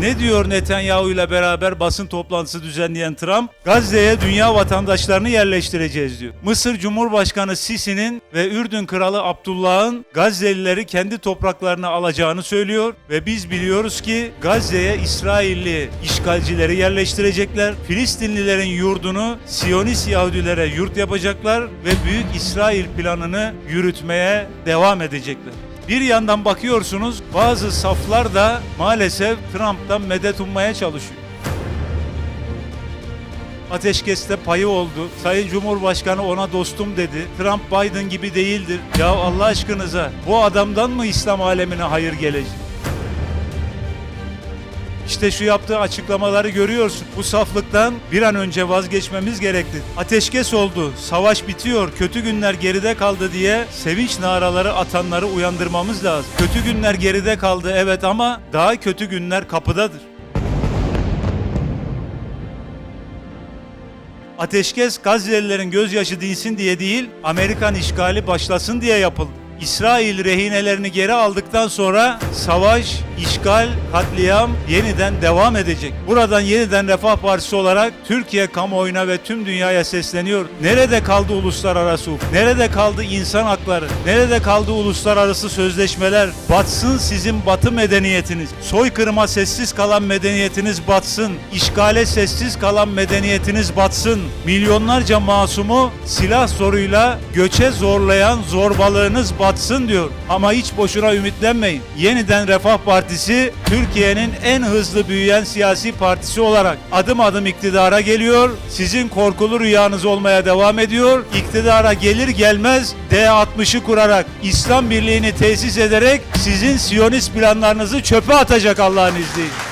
Ne diyor Netanyahu ile beraber basın toplantısı düzenleyen Trump? Gazze'ye dünya vatandaşlarını yerleştireceğiz diyor. Mısır Cumhurbaşkanı Sisi'nin ve Ürdün Kralı Abdullah'ın Gazze'lileri kendi topraklarına alacağını söylüyor ve biz biliyoruz ki Gazze'ye İsrailli işgalcileri yerleştirecekler. Filistinlilerin yurdunu Siyonist Yahudilere yurt yapacaklar ve Büyük İsrail planını yürütmeye devam edecekler. Bir yandan bakıyorsunuz bazı saflar da maalesef Trump'tan medet ummaya çalışıyor. Ateşkeste payı oldu. Sayın Cumhurbaşkanı ona dostum dedi. Trump Biden gibi değildir. Ya Allah aşkınıza bu adamdan mı İslam alemine hayır gelecek? İşte şu yaptığı açıklamaları görüyorsun. Bu saflıktan bir an önce vazgeçmemiz gerekti. Ateşkes oldu, savaş bitiyor, kötü günler geride kaldı diye sevinç naraları atanları uyandırmamız lazım. Kötü günler geride kaldı evet ama daha kötü günler kapıdadır. Ateşkes Gazze'lilerin gözyaşı dinsin diye değil, Amerikan işgali başlasın diye yapıldı. İsrail rehinelerini geri aldıktan sonra savaş, işgal, katliam yeniden devam edecek. Buradan yeniden Refah Partisi olarak Türkiye kamuoyuna ve tüm dünyaya sesleniyor. Nerede kaldı uluslararası hukuk? Nerede kaldı insan hakları? Nerede kaldı uluslararası sözleşmeler? Batsın sizin batı medeniyetiniz. Soykırıma sessiz kalan medeniyetiniz batsın. İşgale sessiz kalan medeniyetiniz batsın. Milyonlarca masumu silah zoruyla göçe zorlayan zorbalığınız batsın diyor. Ama hiç boşuna ümitlenmeyin. Yeniden Refah Partisi Türkiye'nin en hızlı büyüyen siyasi partisi olarak adım adım iktidara geliyor. Sizin korkulu rüyanız olmaya devam ediyor. İktidara gelir gelmez D60'ı kurarak İslam Birliği'ni tesis ederek sizin Siyonist planlarınızı çöpe atacak Allah'ın izniyle.